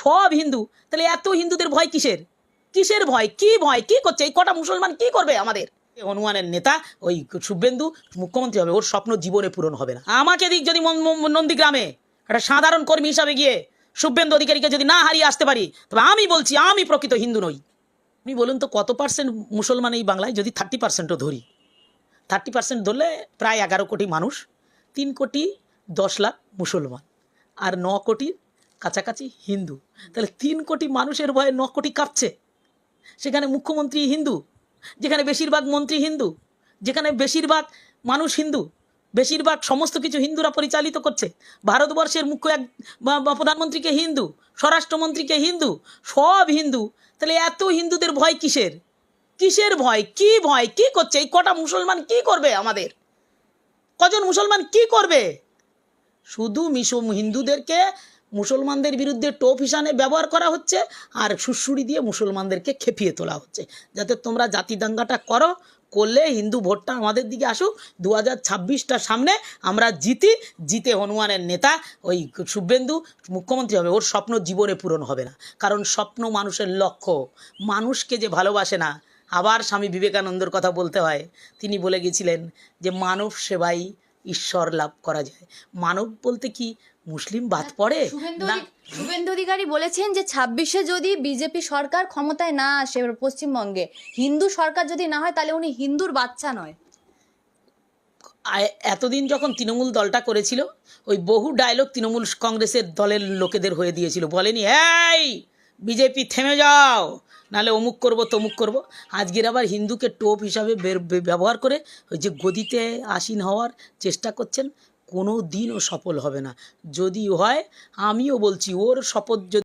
সব হিন্দু। তাহলে এত হিন্দুদের ভয় কিসের? কিসের ভয়? কি ভয়? কি করছে? এই কটা মুসলমান কি করবে আমাদের? হনুমানের নেতা, ওই শুভেন্দু, মুখ্যমন্ত্রী হবে, ওর স্বপ্ন জীবনে পূরণ হবে না। আমাকে দিক যদি নন্দীগ্রামে, একটা সাধারণ কর্মী হিসাবে গিয়ে শুভেন্দু অধিকারীকে যদি না হারিয়ে আসতে পারি, তবে আমি বলছি, আমি প্রকৃত হিন্দু নই। আপনি বলুন তো, কত পার্সেন্ট মুসলমান এই বাংলায়? যদি থার্টি পার্সেন্টও ধরি। থার্টি পার্সেন্ট ধরলে প্রায় এগারো কোটি মানুষ, তিন কোটি দশ লাখ মুসলমান। আর ন কোটির কাছাকাছি হিন্দু। তাহলে তিন কোটি মানুষের ভয়ে ন কোটি কাঁপছে। সেখানে মুখ্যমন্ত্রী হিন্দু, যেখানে বেশিরভাগ মন্ত্রী হিন্দু, যেখানে বেশিরভাগ মানুষ হিন্দু, বেশিরভাগ সমস্ত কিছু হিন্দুরা পরিচালিত করছে। ভারতবর্ষের মুখ্য এক প্রধানমন্ত্রীকে হিন্দু, স্বরাষ্ট্রমন্ত্রীকে হিন্দু, সব হিন্দু। তাহলে এত হিন্দুদের ভয় কিসের? কিসের ভয়? কি ভয়? কি করছে? এই কটা মুসলমান কি করবে আমাদের? কজন মুসলমান কি করবে? শুধু মিশো হিন্দুদেরকে মুসলমানদের বিরুদ্ধে টোপ হিসাবে ব্যবহার করা হচ্ছে আর সুড়সুড়ি দিয়ে মুসলমানদেরকে খেপিয়ে তোলা হচ্ছে। যাতে তোমরা জাতি দাঙ্গাটা করো, করলে হিন্দু ভোটটা আমাদের দিকে আসুক। দু হাজার সামনে আমরা জিতি, জিতে হনুমানের নেতা ওই শুভেন্দু মুখ্যমন্ত্রী হবে। ওর স্বপ্ন জীবনে পূরণ হবে না। কারণ স্বপ্ন মানুষের লক্ষ্য। মানুষকে যে ভালোবাসে না, আবার স্বামী বিবেকানন্দর কথা বলতে হয়। তিনি বলে গেছিলেন যে, মানব সেবাই ঈশ্বর লাভ করা যায়। মানব বলতে কি মুসলিম বাদ পড়ে? শুভেন্দু না। শুভেন্দু অধিকারী বলেছেন যে ছাব্বিশে যদি বিজেপি সরকার ক্ষমতায় না আসে পশ্চিমবঙ্গে হিন্দু সরকার যদি না হয় তাহলে উনি হিন্দুর বাচ্চা নয়। এতদিন যখন তৃণমূল দলটা করেছিল ওই বহু ডায়লগ তৃণমূল কংগ্রেসের দলের লোকেদের হয়ে দিয়েছিল। বলেনি এই বিজেপি থেমে যাও নাহলে অমুক করব, তমুক করব। আজকের আবার হিন্দুকে টোপ হিসাবে ব্যবহার করে ওই যে গদিতে আসীন হওয়ার চেষ্টা করছেন, কোনো দিনও সফল হবে না। যদি হয়, আমিও বলছি, ওর শপথ